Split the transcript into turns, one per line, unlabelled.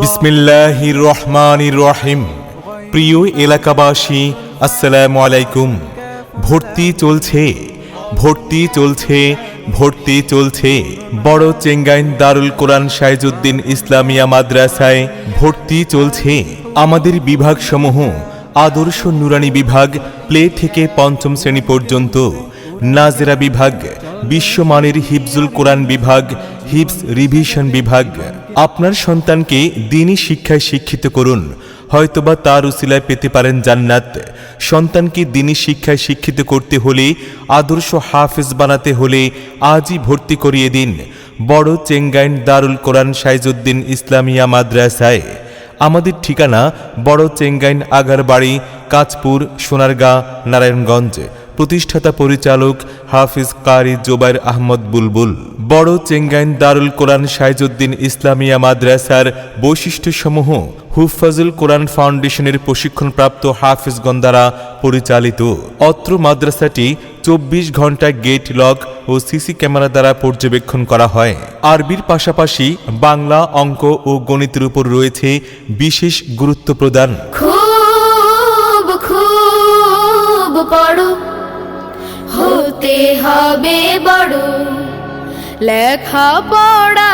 বিসমিল্লাহির রহমানির রহিম প্রিয় এলাকাবাসী আসসালামু আলাইকুম ভর্তি চলছে ভর্তি চলছে ভর্তি চলছে। বড় চেঙ্গাইন দারুল কোরআন সাইজুদ্দিন ইসলামিয়া মাদ্রাসায় ভর্তি চলছে। আমাদের বিভাগসমূহ আদর্শ নুরানি বিভাগ, প্লে থেকে পঞ্চম শ্রেণি পর্যন্ত। নাজেরা বিভাগ বিশ্বমানের হিফজুল কোরআন বিভাগ হিপস রিভিশন বিভাগ। আপনার সন্তানকে দিনই শিক্ষায় শিক্ষিত করুন। হয়তোবা তার উসিলায় পেতে পারেন জান্নাত। সন্তানকে দিনই শিক্ষায় শিক্ষিত করতে হলে, আদর্শ হাফেজ বানাতে হলে আজই ভর্তি করিয়ে দিন। বড় চেঙ্গাইন দারুল কোরআন সাইজুদ্দিন ইসলামিয়া মাদ্রাসায়। আমাদের ঠিকানা বড় চেঙ্গাইন আগারবাড়ি, কাঁচপুর, সোনারগাঁ, নারায়ণগঞ্জ। প্রতিষ্ঠাতা পরিচালক হাফিজ কারি জোবাইর আহমদ বুলবুল। বড় চেঙ্গাইন দারুল কোরআন সাইজুদ্দিন ইসলামিয়া মাদ্রাসার বৈশিষ্ট্যসমূহ হুফাজুল কোরআন ফাউন্ডেশনের প্রশিক্ষণপ্রাপ্ত হাফিজগণ দ্বারা পরিচালিত। অত্র মাদ্রাসাটি চব্বিশ ঘণ্টা গেট লক ও সিসি ক্যামেরা দ্বারা পর্যবেক্ষণ করা হয়। আরবির পাশাপাশি বাংলা অঙ্ক ও গণিতের উপর রয়েছে বিশেষ গুরুত্ব প্রদান।
খুব খুব পড়ো। হতে হবে বড় লেখা পড়া